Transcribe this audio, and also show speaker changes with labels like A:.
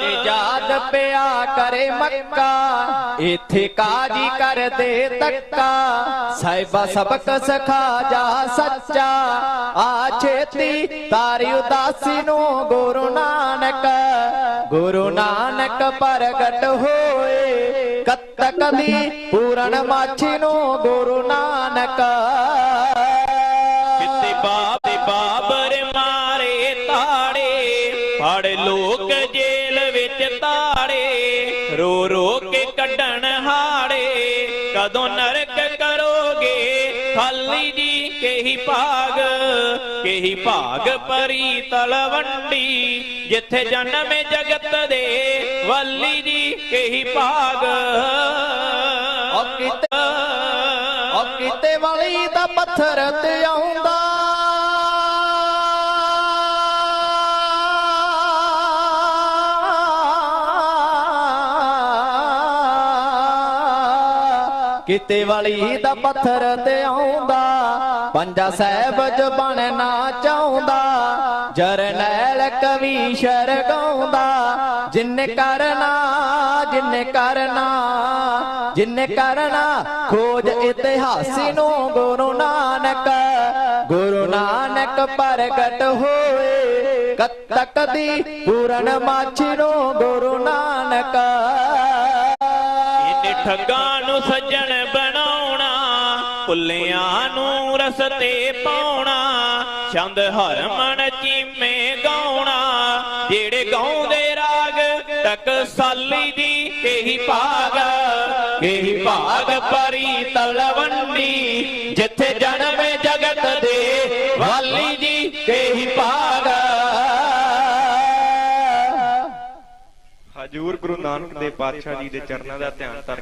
A: ਤੇ ਯਾਦ ਪਿਆ ਕਰੇ ਮੱਕਾ, ਇੱਥੇ ਕਾਜੀ ਕਰਦੇ ਤੱਕਾ। ਸਾਹਿਬਾ ਸਬਕ ਸਖਾ ਜਾ ਸੱਚਾ, ਆ ਛੇਤੀ ਤਾਰੀ ਉਦਾਸੀ ਨੂੰ ਗੁਰੂ ਨਾਨਕ। ਗੁਰੂ ਨਾਨਕ ਪ੍ਰਗਟ ਹੋਏ, ਕਤਕ ਦੀ ਪੂਰਨ ਮਾਛੀ ਨੂੰ ਗੁਰੂ ਨਾਨਕ।
B: ਕਿਤੇ ਬਾਪ ਬਾਬਰ ਮਾਰੇ ਤਾੜੇ, ਫੜ ਲੋਕ ਜੇਲ੍ਹ ਵਿੱਚ ਤਾੜੇ, ਰੋ ਰੋ ਕੇ ਕੱਢਣ ਹਾੜੇ। ਕਦੋਂ ਨਰਕ ਕਰੋਗੇ? ਖਾਲੀ ਜੀ ਕਹੀ ਭਾਗ ਕਹੀ ਭਾਗ ਪਰੀ ਤਲਵੰਡੀ। ਜਿੱਥੇ ਜਨਮ ਜਗਤ ਦੇ, ਵਾਲੀ ਜੀ ਕਹੀ ਭਾਗ।
A: ਉਹ ਕਿਤੇ ਉਹ ਕਿਤੇ ਵਾਲੀ ਦਾ ਪੱਥਰ ਤੇ ਆਉਂਦਾ ਕਿਤੇ ਵਾਲੀ ਦਾ ਪੱਥਰ ਤੇ ਆਉਂਦਾ, ਪੰਜਾ ਸਾਹਿਬ ਜਬਨ ਨਾ ਚਾਹੁੰਦਾ ਜਰਨੈਲ ਕਵੀ ਸ਼ਰ ਗਾਉਂਦਾ ਜਿੰਨੇ ਕਰਨਾ ਜਿੰਨੇ ਕਰਨਾ ਜਿੰਨੇ ਕਰਨਾ, ਖੋਜ ਇਤਿਹਾਸੀ ਨੂੰ ਗੁਰੂ ਨਾਨਕ ਗੁਰੂ ਨਾਨਕ ਪ੍ਰਗਟ ਹੋਏ, ਕਤਕ ਦੀ ਪੂਰਨ ਮਾਛੀ ਨੂੰ ਗੁਰੂ ਨਾਨਕ।
B: ਠੱਗਾਂ ਨੂੰ ਸੱਜਣ ਬਣਾਉਣਾ ਪੁੱਲਿਆਂ ਨੂੰ ਰਸਤੇ ਪਾਉਣਾ, ਛੰਦ ਹਰਮਨ ਚੀਮੇ ਗਾਉਣਾ, ਜਿਹੜੇ ਗਾਉਂਦੇ ਰਾਗ ਟਕਸਾਲੀ ਦੀ ਇਹੀ ਭਾਗ ਇਹੀ ਭਾਗ ਪਰੀ ਤਲਵੰਡੀ, ਜਿੱਥੇ ਜਨਮ ਜਗਤ ਦੇ ਵਾਲੀ ਜੀ ਇਹੀ ਭਾਗ।
C: ਹਜੂਰ ਗੁਰੂ ਨਾਨਕ ਦੇਵ ਪਾਤਸ਼ਾਹ ਜੀ ਦੇ ਚਰਨਾਂ ਦਾ ਧਿਆਨ ਧਰ